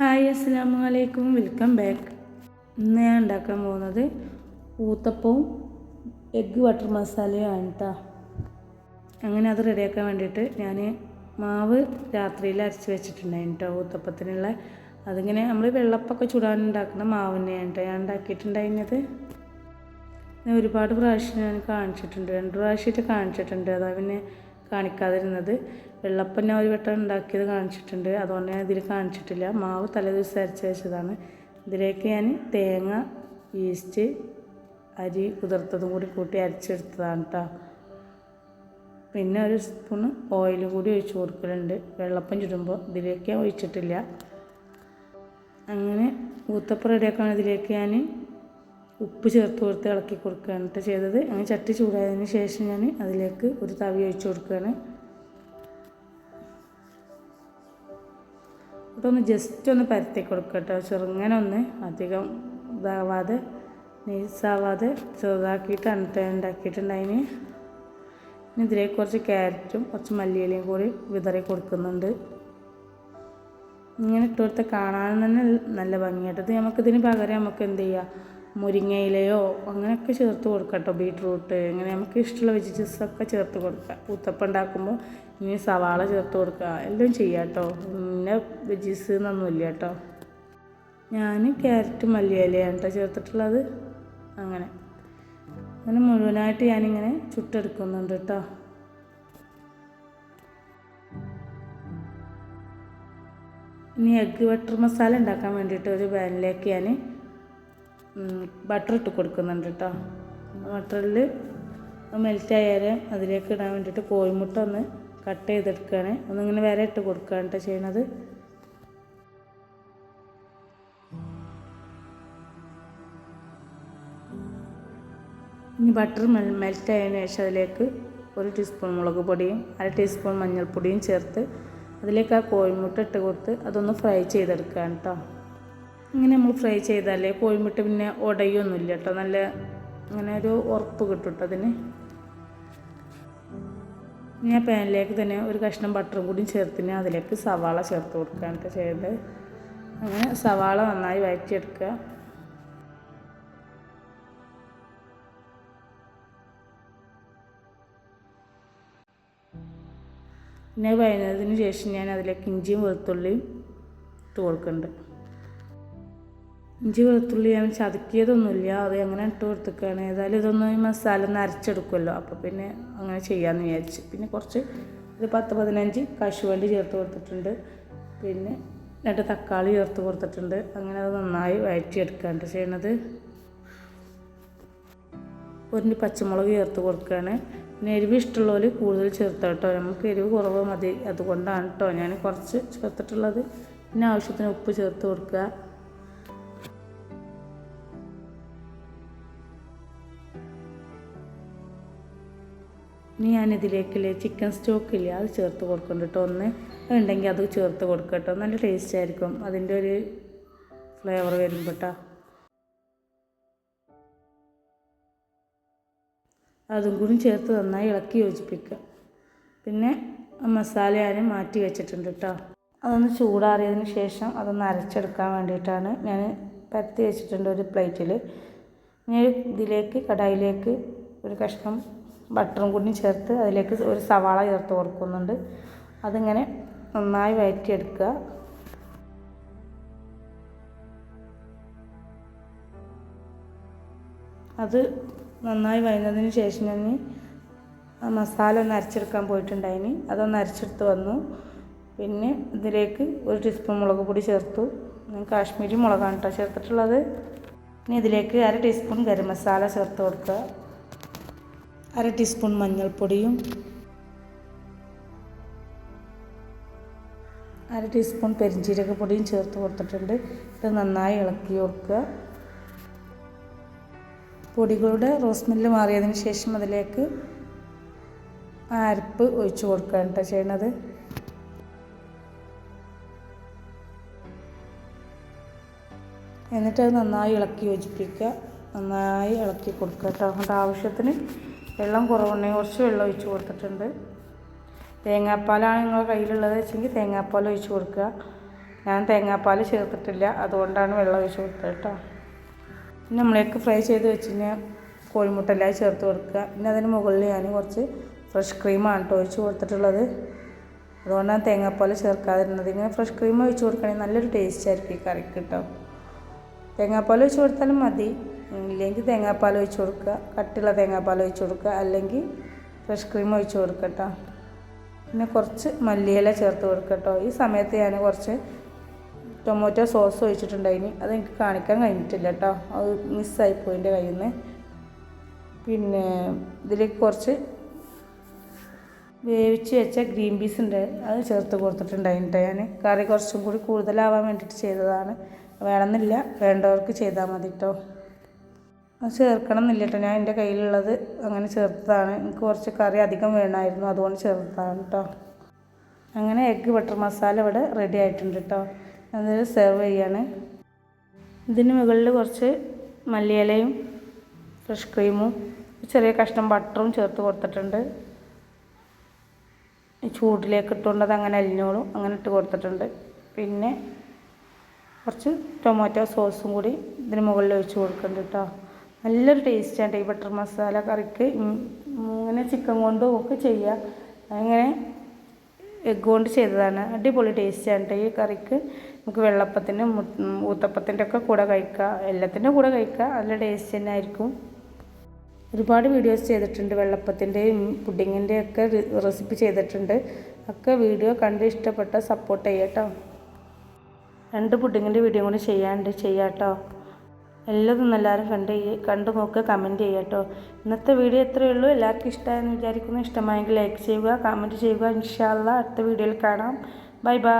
Hi അസ്സാം വലൈക്കും welcome back. ഇന്ന് ഞാൻ ഉണ്ടാക്കാൻ പോകുന്നത് ഊത്തപ്പവും എഗ്ഗ് ബട്ടർ മസാലയാണ് കേട്ടോ അങ്ങനെ അത് റെഡിയാക്കാൻ വേണ്ടിയിട്ട് ഞാൻ മാവ് രാത്രിയിൽ അരച്ച് വെച്ചിട്ടുണ്ടായിരുന്നു കേട്ടോ ഊത്തപ്പത്തിനുള്ള. അതിങ്ങനെ നമ്മൾ വെള്ളപ്പൊക്കെ ചുടാൻ ഉണ്ടാക്കുന്ന മാവ് തന്നെയാണ് കേട്ടോ ഞാൻ ഉണ്ടാക്കിയിട്ടുണ്ടായിരുന്നത്. ഞാൻ ഒരുപാട് പ്രാവശ്യം ഞാൻ കാണിച്ചിട്ടുണ്ട്. രണ്ട് പ്രാവശ്യമായിട്ട് കാണിച്ചിട്ടുണ്ട്. അതാ പിന്നെ കാണിക്കാതിരുന്നത്. വെള്ളപ്പം ഒരു വട്ടം ഉണ്ടാക്കിയത് കാണിച്ചിട്ടുണ്ട്. അതുകൊണ്ട് ഞാൻ ഇതിൽ കാണിച്ചിട്ടില്ല. മാവ് തലേദിവസം അരച്ച് വെച്ചതാണ്. ഇതിലേക്ക് ഞാൻ തേങ്ങ ഈസ്റ്റ് അരി കുതിർത്തതും കൂടി കൂട്ടി അരച്ചെടുത്തതാണ് കേട്ടോ പിന്നെ ഒരു സ്പൂണ് ഓയിലും കൂടി ഒഴിച്ച് കൊടുക്കലുണ്ട്. വെള്ളപ്പം ചുടുമ്പോൾ ഇതിലേക്ക് ഒഴിച്ചിട്ടില്ല. അങ്ങനെ ഊത്തപ്പം റെഡിയാക്കാൻ ഇതിലേക്ക് ഞാൻ ഉപ്പ് ചേർത്ത് കൊടുത്ത് ഇളക്കി കൊടുക്കുകയാണ് ചെയ്തത്. അങ്ങനെ ചട്ടി ചൂടായതിന് ശേഷം ഞാൻ അതിലേക്ക് ഒരു തവി ഒഴിച്ച് കൊടുക്കുകയാണ്. അതൊന്ന് ജസ്റ്റ് ഒന്ന് പരത്തി കൊടുക്കുക കേട്ടോ ചെറുങ്ങനെ ഒന്ന് അധികം ഇതാവാതെ നൈസാവാതെ ചെറുതാക്കിയിട്ടാണ് കേട്ടോ ഉണ്ടാക്കിയിട്ടുണ്ടായിന് ഇതിലേക്ക് കുറച്ച് ക്യാരറ്റും കുറച്ച് മല്ലിയിലയും കൂടി വിതറി കൊടുക്കുന്നുണ്ട്. ഇങ്ങനെ ഇട്ടുകൊടുത്ത് കാണാൻ തന്നെ നല്ല ഭംഗിയായിട്ടത് നമുക്കിതിന് പകരം നമുക്ക് എന്ത് ചെയ്യാം? മുരിങ്ങയിലയോ അങ്ങനെയൊക്കെ ചേർത്ത് കൊടുക്കാം കേട്ടോ ബീട്രൂട്ട്. അങ്ങനെ നമുക്ക് ഇഷ്ടമുള്ള വെജിറ്റബിൾസ് ഒക്കെ ചേർത്ത് കൊടുക്കാം. ഊത്തപ്പം ഉണ്ടാക്കുമ്പോൾ ഇനി സവാള ചേർത്ത് കൊടുക്കുക. എല്ലാം ചെയ്യാം കേട്ടോ. പിന്നെ വെജീസ് എന്നൊന്നുമില്ല കേട്ടോ. ഞാൻ ക്യാരറ്റ് മല്ലിയിലയാണ് കേട്ടോ ചേർത്തിട്ടുള്ളത്. അങ്ങനെ. അങ്ങനെ മുഴുവനായിട്ട് ഞാനിങ്ങനെ ചുട്ടെടുക്കുന്നുണ്ട് കേട്ടോ. ഇനി എഗ്ഗ് ബട്ടർ മസാല ഉണ്ടാക്കാൻ വേണ്ടിയിട്ട് ഒരു പാനിലേക്ക് ഞാൻ ബട്ടർ ഇട്ട് കൊടുക്കുന്നുണ്ട് കേട്ടോ ബട്ടറിൽ മെൽറ്റ് ആയാലും അതിലേക്ക് ഇടാൻ വേണ്ടിയിട്ട് കോഴിമുട്ട ഒന്ന് കട്ട് ചെയ്തെടുക്കുകയാണ് ഒന്നിങ്ങനെ വരെ ഇട്ട് കൊടുക്കുകയാണ് കേട്ടോ ചെയ്യണത്. ഇനി ബട്ടർ മെൽ മെൽറ്റ് ആയതിനു ശേഷം അതിലേക്ക് ഒരു ടീസ്പൂൺ മുളക് പൊടിയും അര ടീസ്പൂൺ മഞ്ഞൾപ്പൊടിയും ചേർത്ത് അതിലേക്ക് ആ കോഴിമുട്ട ഇട്ട് കൊടുത്ത് അതൊന്ന് ഫ്രൈ ചെയ്തെടുക്കുകയാണ് കേട്ടോ ഇങ്ങനെ നമ്മൾ ഫ്രൈ ചെയ്താലേ കോഴിമുട്ട പിന്നെ ഉടയൊന്നുമില്ല കേട്ടോ. നല്ല അങ്ങനെ ഒരു ഉറപ്പ് കിട്ടും അതിന്. ഞാൻ പാനിലേക്ക് തന്നെ ഒരു കഷ്ണം ബട്ടറും കൂടി ചേർത്തിന് അതിലേക്ക് സവാള ചേർത്ത് കൊടുക്കുകയാണ് കേട്ടോ അങ്ങനെ സവാള നന്നായി വഴറ്റിയെടുക്കുക പിന്നെ വഴഞ്ഞതിന് ശേഷം ഞാൻ അതിലേക്ക് ഇഞ്ചിയും വെളുത്തുള്ളിയും ഇട്ട് കൊടുക്കുന്നുണ്ട്. ഇഞ്ചി വെളുത്തുള്ളി ഞാൻ ചതുക്കിയതൊന്നുമില്ല. അത് അങ്ങനെ ഇട്ട് കൊടുത്തേക്കാണ്? ഏതായാലും ഇതൊന്ന് മസാല ഒന്ന് അരച്ചെടുക്കുമല്ലോ. അപ്പോൾ പിന്നെ അങ്ങനെ ചെയ്യാമെന്ന് വിചാരിച്ച്. പിന്നെ കുറച്ച് ഒരു പത്ത് പതിനഞ്ച് കശുവണ്ടി ചേർത്ത് കൊടുത്തിട്ടുണ്ട്. പിന്നെ രണ്ട് തക്കാളി ചേർത്ത് കൊടുത്തിട്ടുണ്ട്. അങ്ങനെ അത് നന്നായി വഴറ്റിയെടുക്കാണ്ട് ചെയ്യണത്. ഒരു പച്ചമുളക് ചേർത്ത് കൊടുക്കുകയാണ് പിന്നെ എരിവ് ഇഷ്ടമുള്ളവർ കൂടുതൽ ചേർത്ത് കേട്ടോ നമുക്ക് എരിവ് കുറവ് മതി. അതുകൊണ്ടാണ് കേട്ടോ ഞാൻ കുറച്ച് ചേർത്തിട്ടുള്ളത്. പിന്നെ ആവശ്യത്തിന് ഉപ്പ് ചേർത്ത് കൊടുക്കുക. ഇനി ഞാനിതിലേക്കില്ലേ ചിക്കൻ സ്റ്റോക്ക് ഇല്ല അത് ചേർത്ത് കൊടുക്കുന്നുണ്ട് കേട്ടോ. ഒന്ന് ഉണ്ടെങ്കിൽ അത് ചേർത്ത് കൊടുക്കുക കേട്ടോ. നല്ല ടേസ്റ്റ് ആയിരിക്കും. അതിന്റെ ഒരു ഫ്ലേവർ വരും കേട്ടോ അതും കൂടി ചേർത്ത് നന്നായി ഇളക്കി യോജിപ്പിക്കുക. പിന്നെ മസാല ഞാൻ മാറ്റി വെച്ചിട്ടുണ്ട് കേട്ടോ അതൊന്ന് ചൂടാറിയതിന് ശേഷം അതൊന്ന് അരച്ചെടുക്കാൻ വേണ്ടിയിട്ടാണ് ഞാൻ പരത്തി വെച്ചിട്ടുണ്ട് ഒരു പ്ലേറ്റിൽ ഞാൻ ഇതിലേക്ക് കടായിലേക്ക് ഒരു കഷ്ണം ബട്ടറും കൂടി ചേർത്ത് അതിലേക്ക് ഒരു സവാള ചേർത്ത് കൊടുക്കുന്നുണ്ട്. അതിങ്ങനെ നന്നായി വഴറ്റിയെടുക്കുക അത് നന്നായി വഴന്നതിന് ശേഷം ഞാൻ ആ മസാല ഒന്ന് അരച്ചെടുക്കാൻ പോയിട്ടുണ്ടായിന്. അതൊന്ന് അരച്ചെടുത്ത് വന്നു. പിന്നെ ഇതിലേക്ക് ഒരു ടീസ്പൂൺ മുളക് പൊടി ചേർത്തു. ഞാൻ കാശ്മീരി മുളകാണ് കേട്ടോ ചേർത്തിട്ടുള്ളത്. ഇനി ഇതിലേക്ക് അര ടീസ്പൂൺ ഗരം മസാല ചേർത്ത് കൊടുക്കുക. അര ടീസ്പൂൺ മഞ്ഞൾപ്പൊടിയും അര ടീസ്പൂൺ പെരിഞ്ചീരക പൊടിയും ചേർത്ത് കൊടുത്തിട്ടുണ്ട്. ഇത് നന്നായി ഇളക്കി കൊടുക്കുക. പൊടികളുടെ റോസ് മില്ല് മാറിയതിന് ശേഷം അതിലേക്ക് അരപ്പ് ഒഴിച്ചു കൊടുക്കുകയാണ് കേട്ടോ ചെയ്യണത്. എന്നിട്ട് അത് നന്നായി ഇളക്കി യോജിപ്പിക്കുക. നന്നായി ഇളക്കി കൊടുക്കുക കേട്ടോ. അതുകൊണ്ട് ആവശ്യത്തിന് വെള്ളം കുറവുണ്ടെങ്കിൽ കുറച്ച് വെള്ളം ഒഴിച്ച് കൊടുത്തിട്ടുണ്ട്. തേങ്ങാപ്പാലാണ് നിങ്ങളുടെ കയ്യിലുള്ളത് വെച്ചെങ്കിൽ തേങ്ങാപ്പാൽ ഒഴിച്ച് കൊടുക്കുക. ഞാൻ തേങ്ങാപ്പാൽ ചേർത്തിട്ടില്ല. അതുകൊണ്ടാണ് വെള്ളം ഒഴിച്ച് കൊടുത്തത് കേട്ടോ. പിന്നെ നമ്മളേക്ക് ഫ്രൈ ചെയ്ത് വെച്ച് കഴിഞ്ഞാൽ കോഴിമുട്ടെല്ലാം ചേർത്ത് കൊടുക്കുക. പിന്നെ അതിന് മുകളിൽ ഞാൻ കുറച്ച് ഫ്രഷ് ക്രീമാണ് കേട്ടോ ഒഴിച്ച് കൊടുത്തിട്ടുള്ളത്. അതുകൊണ്ടാണ് തേങ്ങാപ്പാൽ ചേർക്കാതിരുന്നത്. ഇങ്ങനെ ഫ്രഷ് ക്രീം ഒഴിച്ച് കൊടുക്കുകയാണെങ്കിൽ നല്ലൊരു ടേസ്റ്റ് ആയിരിക്കും കറിക്ക് കേട്ടോ. തേങ്ങാപ്പാൽ ഒഴിച്ച് കൊടുത്താലും മതി. ഇല്ലെങ്കിൽ തേങ്ങാപ്പാൽ ഒഴിച്ച് കൊടുക്കുക കട്ടിയുള്ള തേങ്ങാപ്പാൽ ഒഴിച്ച് കൊടുക്കുക അല്ലെങ്കിൽ ഫ്രഷ് ക്രീം ഒഴിച്ച് കൊടുക്കുക കേട്ടോ. പിന്നെ കുറച്ച് മല്ലിയില ചേർത്ത് കൊടുക്കുക കേട്ടോ. ഈ സമയത്ത് ഞാൻ കുറച്ച് ടൊമാറ്റോ സോസ് ഒഴിച്ചിട്ടുണ്ടായിനി അത് എനിക്ക് കാണിക്കാൻ കഴിഞ്ഞിട്ടില്ല കേട്ടോ. അത് മിസ്സായിപ്പോയി എന്റെ കയ്യിൽ നിന്ന്. പിന്നെ ഇതിലേക്ക് കുറച്ച് വേവിച്ച് വെച്ച ഗ്രീൻ പീസ് ഉണ്ട്. അത് ചേർത്ത് കൊടുത്തിട്ടുണ്ടായിട്ടോ ഞാൻ. കറി കുറച്ചും കൂടി കൂടുതലാവാൻ വേണ്ടിയിട്ട് ചെയ്തതാണ്. വേണമെന്നില്ല വേണ്ടവർക്ക് ചെയ്താൽ മതി കേട്ടോ. അത് ചേർക്കണം എന്നില്ല കേട്ടോ. ഞാൻ എന്റെ കയ്യിലുള്ളത് അങ്ങനെ ചേർത്തതാണ്. എനിക്ക് കുറച്ച് കറി അധികം വേണമായിരുന്നു അതുകൊണ്ട് ചേർത്തതാണ് കേട്ടോ. അങ്ങനെ എഗ്ഗ് ബട്ടർ മസാല ഇവിടെ റെഡി ആയിട്ടുണ്ട് കേട്ടോ. അതൊരു സെർവ് ചെയ്യാണ്. ഇതിന് മുകളിൽ കുറച്ച് മല്ലിയിലയും ഫ്രഷ് ക്രീമും ചെറിയ കഷ്ണം ബട്ടറും ചേർത്ത് കൊടുത്തിട്ടുണ്ട്. ചൂടിലേക്ക് ഇട്ടുകൊണ്ട് അത് അങ്ങനെ അലിഞ്ഞോളും അങ്ങനെ ഇട്ട് കൊടുത്തിട്ടുണ്ട്. പിന്നെ കുറച്ച് ടൊമാറ്റോ സോസും കൂടി ഇതിന് മുകളിൽ ഒഴിച്ച് കൊടുക്കുന്നുണ്ട് കേട്ടോ. നല്ലൊരു ടേസ്റ്റാണ് ഈ ബട്ടർ മസാല കറിക്ക്. ഇങ്ങനെ ചിക്കൻ കൊണ്ടും ഒക്കെ ചെയ്യാം. അങ്ങനെ എഗ് കൊണ്ട് ചെയ്തതാണ്. അടിപൊളി ടേസ്റ്റാണ് കേട്ടോ ഈ കറിക്ക്. നമുക്ക് വെള്ളപ്പത്തിന്റെ ഊത്തപ്പത്തിന്റെ ഒക്കെ കൂടെ കഴിക്കുക എല്ലാത്തിന്റെ കൂടെ കഴിക്കുക നല്ല ടേസ്റ്റ് തന്നെ ആയിരിക്കും. ഒരുപാട് വീഡിയോസ് ചെയ്തിട്ടുണ്ട് വെള്ളപ്പത്തിന്റെയും പുഡിങ്ങിന്റെയും ഒക്കെ റെസിപ്പി ചെയ്തിട്ടുണ്ട്. ഒക്കെ വീഡിയോ കണ്ട് ഇഷ്ടപ്പെട്ട സപ്പോർട്ട് ചെയ്യട്ടോ രണ്ട് പുഡിങ്ങിന്റെ വീഡിയോ കൂടി ചെയ്യാണ്ട് ചെയ്യാട്ടോ എല്ലാതും എല്ലാവരും കണ്ട് കണ്ടു നോക്കുക കമന്റ് ചെയ്യുക കേട്ടോ. ഇന്നത്തെ വീഡിയോ ഇത്രയേ ഉള്ളൂ. എല്ലാവർക്കും ഇഷ്ടമായെന്ന് വിചാരിക്കുന്നു. ഇഷ്ടമായെങ്കിൽ ലൈക്ക് ചെയ്യുക കമന്റ് ചെയ്യുക. ഇൻഷാല്ല അടുത്ത വീഡിയോയിൽ കാണാം. Bye bye